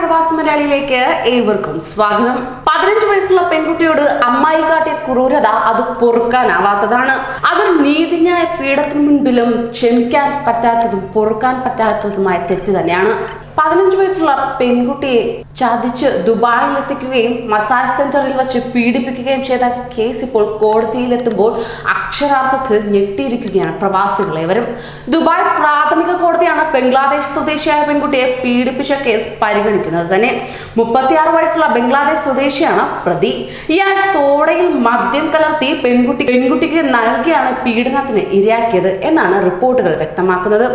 പ്രവാസി മലയാളിയിലേക്ക് ഏവർക്കും സ്വാഗതം. പതിനഞ്ച് വയസ്സുള്ള പെൺകുട്ടിയോട് അമ്മായി കാട്ടിയ ക്രൂരത അത് പൊറുക്കാനാവാത്തതാണ്. അതൊരു നീതിന്യായ പീഡത്തിന് മുൻപിലും ക്ഷമിക്കാൻ പറ്റാത്തതും പൊറുക്കാൻ പറ്റാത്തതുമായ തെറ്റ് തന്നെയാണ്. പതിനഞ്ച് വയസ്സുള്ള പെൺകുട്ടിയെ ചതിച്ച് ദുബായിൽ എത്തിക്കുകയും മസാജ് സെന്ററിൽ വെച്ച് പീഡിപ്പിക്കുകയും ചെയ്ത കേസ് ഇപ്പോൾ കോടതിയിലെത്തുമ്പോൾ അക്ഷരാർത്ഥത്തിൽ ഞെട്ടിയിരിക്കുകയാണ് പ്രവാസികളേവരും ദുബായ് പ്രാഥമിക കോടതിയാണ് ബംഗ്ലാദേശ് സ്വദേശിയായ പെൺകുട്ടിയെ പീഡിപ്പിച്ച കേസ് പരിഗണിക്കുന്നത് തന്നെ. മുപ്പത്തിയാറ് വയസ്സുള്ള ബംഗ്ലാദേശ് സ്വദേശിയാണ് പ്രതി. ഇയാൾ സോഡയിൽ മദ്യം കലർത്തി പെൺകുട്ടി പെൺകുട്ടിക്ക് നൽകിയാണ് പീഡനത്തിന് ഇരയാക്കിയത് എന്നാണ് റിപ്പോർട്ടുകൾ വ്യക്തമാക്കുന്നത്.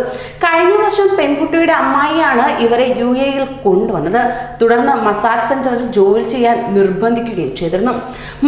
കഴിഞ്ഞ വർഷം പെൺകുട്ടിയുടെ അമ്മായിയാണ് ഇവരെ യു എയിൽ കൊണ്ടുവന്നത്. തുടർന്ന് മസാജ് സെന്ററിൽ ജോലി ചെയ്യാൻ നിർബന്ധിക്കുകയും ചെയ്തിരുന്നു.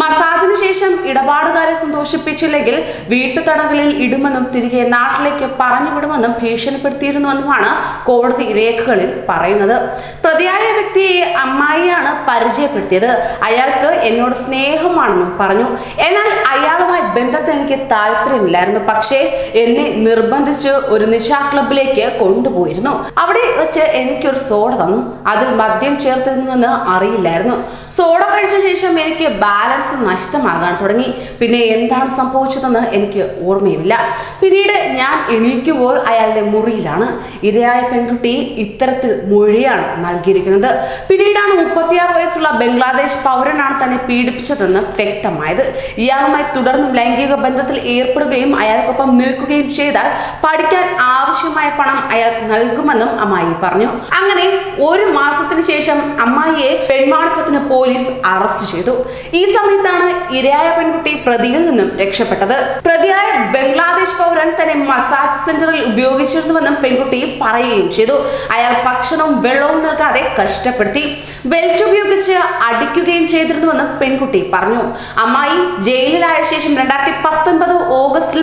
മസാജിന് ശേഷം ഇടപാടുകാരെ സന്തോഷിപ്പിച്ചില്ലെങ്കിൽ വീട്ടുതടങ്കലിൽ ഇടുമെന്നും തിരികെ നാട്ടിലേക്ക് പറഞ്ഞുവിടുമെന്നും ഭീഷണിപ്പെടുത്തിയിരുന്നുവെന്നുമാണ് കോടതി രേഖകളിൽ പറയുന്നത്. പ്രതിയായ വ്യക്തിയെ അമ്മായിയാണ് പരിചയപ്പെടുത്തിയത്. അയാൾക്ക് എന്നോട് സ്നേഹമാണെന്നും പറഞ്ഞു. എന്നാൽ അയാളുമായി ബന്ധത്തിൽ എനിക്ക് താല്പര്യമില്ലായിരുന്നു. പക്ഷേ എന്നെ നിർബന്ധിച്ച് ഒരു നിശാ ക്ലബിലേക്ക് കൊണ്ടുപോയിരുന്നു. അവിടെ വെച്ച് എനിക്കൊരു സോഡ തന്നു. അതിൽ മദ്യം ചേർത്തിരുന്നുവെന്ന് അറിയില്ലായിരുന്നു. സോഡ കഴിച്ച ശേഷം എനിക്ക് ബാലൻസ് നഷ്ടമാകാൻ തുടങ്ങി. പിന്നെ എന്താണ് സംഭവിച്ചതെന്ന് എനിക്ക് ഓർമ്മയുമില്ല. പിന്നീട് ഞാൻ എണീക്കുമ്പോൾ അയാളുടെ മുറിയിലാണ്. ഇരയായ പെൺകുട്ടി ഇത്തരത്തിൽ മൊഴിയാണ് നൽകിയിരിക്കുന്നത്. പിന്നീടാണ് മുപ്പത്തിയാറ് വയസ്സുള്ള ബംഗ്ലാദേശ് പൗരനാണ് തന്നെ പീഡിപ്പിച്ചതെന്ന് വ്യക്തമായത്. ഇയാളുമായി തുടർന്നും ലൈംഗിക ബന്ധത്തിൽ ഏർപ്പെടുകയും അയാൾക്കൊപ്പം നിൽക്കുകയും ചെയ്താൽ പഠിക്കാൻ ആവശ്യമായ പണം അയാൾക്ക് നൽകുമെന്നും അമ്മായി പറഞ്ഞു. അങ്ങനെ ഒരു മാസത്തിന് ശേഷം അമ്മായിയെ പെൺവാണിപ്പത്തിന് പോലീസ് അറസ്റ്റ് ചെയ്തു. ഈ സമയത്താണ് ഇരയായ പെൺകുട്ടി പ്രതിയിൽ നിന്നും രക്ഷപ്പെട്ടത്. പ്രതിയായ ബംഗ്ലാദേശ് പൗരൻ തന്നെ മസാജ് സെന്ററിൽ ഉപയോഗിച്ചിരുന്നുവെന്നും പെൺകുട്ടി പറയുകയും ചെയ്തു. അയാൾ ഭക്ഷണവും വെള്ളവും നൽകാതെ കഷ്ടപ്പെടുത്തി. ബെൽറ്റ് ഉപയോഗിച്ച് അടിക്കുകയും ചെയ്തിരുന്നുവെന്നും പെൺകുട്ടി പറഞ്ഞു. അമ്മായി ജയിലിലായ ശേഷം രണ്ടായിരത്തി പത്തൊൻപത്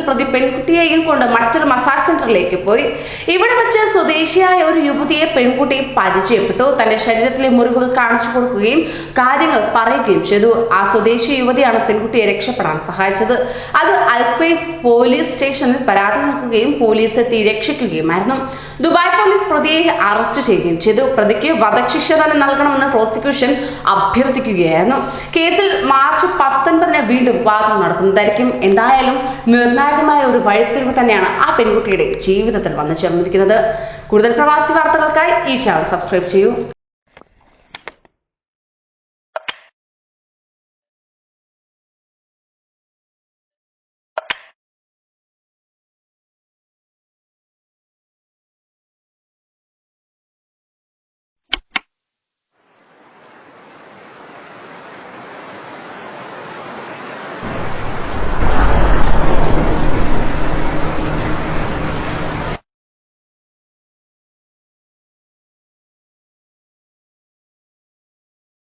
പ്രതി പെൺകുട്ടിയെയും കൊണ്ട് മറ്റൊരു മസാജ് സെന്ററിലേക്ക് പോയി. ഇവിടെ വെച്ച് സ്വദേശിയായ ഒരു യുവതിയെ പെൺകുട്ടി പരിചയപ്പെട്ടു. തന്റെ ശരീരത്തിലെ മുറിവുകൾ കാണിച്ചു കൊടുക്കുകയും കാര്യങ്ങൾ പറയുകയും ചെയ്തു. ആ സ്വദേശി യുവതിയാണ് പെൺകുട്ടിയെ രക്ഷപ്പെടാൻ സഹായിച്ചത്. അത് അൽക്വൈസ് പോലീസ് സ്റ്റേഷനിൽ പരാതി നൽകുകയും പോലീസ് എത്തി രക്ഷിക്കുകയുമായിരുന്നു. ദുബായ് പോലീസ് പ്രതിയെ അറസ്റ്റ് ചെയ്യുകയും ചെയ്തു. പ്രതിക്ക് വധശിക്ഷ തന്നെ നൽകണമെന്ന് പ്രോസിക്യൂഷൻ അഭ്യർത്ഥിക്കുകയായിരുന്നു. കേസിൽ മാർച്ച് പത്തൊൻപതിന് വീണ്ടും വാദം നടക്കുന്നതായിരിക്കും. എന്തായാലും നിർണായകമായ ഒരു വഴിത്തിരിവ് തന്നെയാണ് ആ പെൺകുട്ടിയുടെ ജീവിതത്തിൽ വന്നു ചേർന്നിരിക്കുന്നത്. കൂടുതൽ പ്രവാസി വാർത്തകൾക്കായി ഈ ചാനൽ സബ്സ്ക്രൈബ് ചെയ്യൂ.